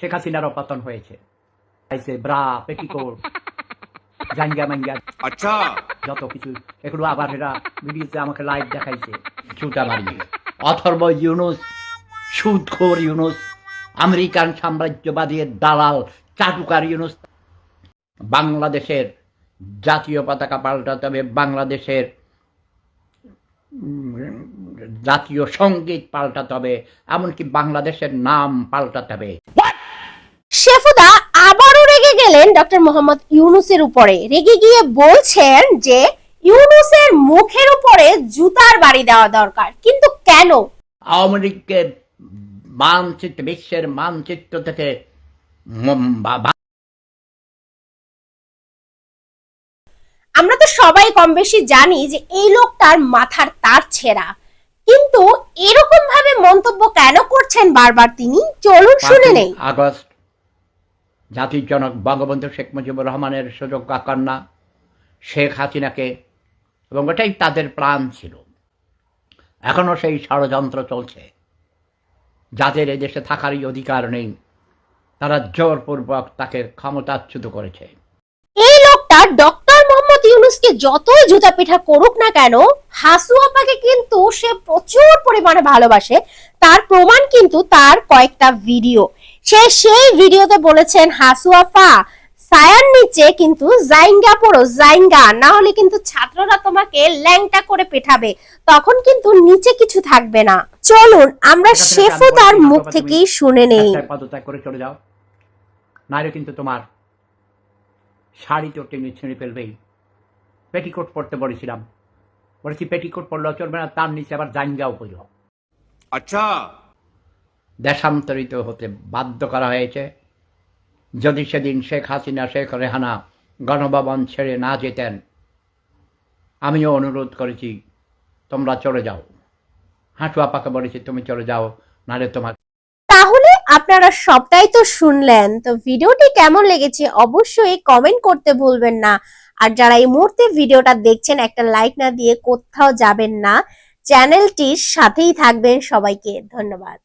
শেখ হাসিনার পতন হয়েছে। আচ্ছা। যত কিছু আবার এরা আমাকে লাইভ দেখাইছে। ছুটা অথর্ব ইউনুস সুদখোর ইউনুস আমেরিকান সাম্রাজ্যবাদীর দালাল চাটুকার ইউনুস। বাংলাদেশের জাতীয় পতাকা পাল্টাতে হবে বাংলাদেশের জাতীয় সংগীত পাল্টাতে হবে এমনকি বাংলাদেশের নাম পাল্টাতে হবে। শেফুদা আবারও রেগে গেলেন ডক্টর মোহাম্মদ ইউনুসের উপরে। রেগে গিয়ে বলছেন যে ইউনুসের মুখের উপরে জুতার বাড়ি দেওয়া দরকার। কিন্তু কেন? আওয়ামী লীগকে মানচিত্র বিশ্বের মানচিত্র থেকে আমরা তো সবাই কম বেশি জানি যে এই লোকটার মাথার তার ছেঁড়া। কিন্তু এরকম ভাবে মন্তব্য কেন করছেন বারবার তিনি? চলুন শুনে নেই। আগস্ট জাতির জনক বঙ্গবন্ধু শেখ মুজিবুর রহমানের সুযোগ্য কন্যা শেখ হাসিনাকে, এবং ওটাই তাদের প্রাণ ছিল। এখনও সেই ষড়যন্ত্র চলছে। যাদের দেশে থাকারই অধিকার নেই, তারা জোরপূর্বক তাকে ক্ষমতাচ্যুত করেছে এই লোকটা ডক্টর মোহাম্মদ ইউনুসকে যতই জুতা পিঠা করুক না কেন হাসু আপাকে কিন্তু সে প্রচুর পরিমাণে ভালোবাসে। তার প্রমাণ কিন্তু তার কয়েকটা ভিডিও। সে সেই ভিডিওতে বলেছেন হাসু আপা সায়ার নিচে কিন্তু জাইঙ্গা পড়ো জাইঙ্গা। না হলে কিন্তু ছাত্ররা তোমাকে ল্যাংটা করে পেঠাবে। তখন কিন্তু নিচে কিছু থাকবে না। চলুন আমরা শেফু তার মুখ থেকেই শুনে নেই। পদত্যাগ করে চলে যাও। নাহলে কিন্তু তোমার শাড়ি তো টেনে ছিঁড়ে ফেলবেই। পেটিকোট পড়তে বলেছিলাম। বলেছি পেটিকোট পড়লেও চলবে না তার নিচে আবার জাঙ্গাও পড়ল আচ্ছা। দেশান্তরিত হতে বাধ্য করা হয়েছে। যদি সেদিন শেখ হাসিনা শেখ রেহানা গণভবন ছেড়ে না যেতেন আমিও অনুরোধ করেছি তোমরা চলে যাও। হাঁটুয়া আপাকে বলেছি তুমি চলে যাও নাহলে তোমার তাহলে আপনারা সবটাই তো শুনলেন। তো ভিডিওটি কেমন লেগেছে অবশ্যই কমেন্ট করতে ভুলবেন না। আর যারা এই মুহূর্তে ভিডিওটা দেখছেন, একটা লাইক না দিয়ে কোথাও যাবেন না চ্যানেলটির সাথেই থাকবেন সবাইকে। ধন্যবাদ।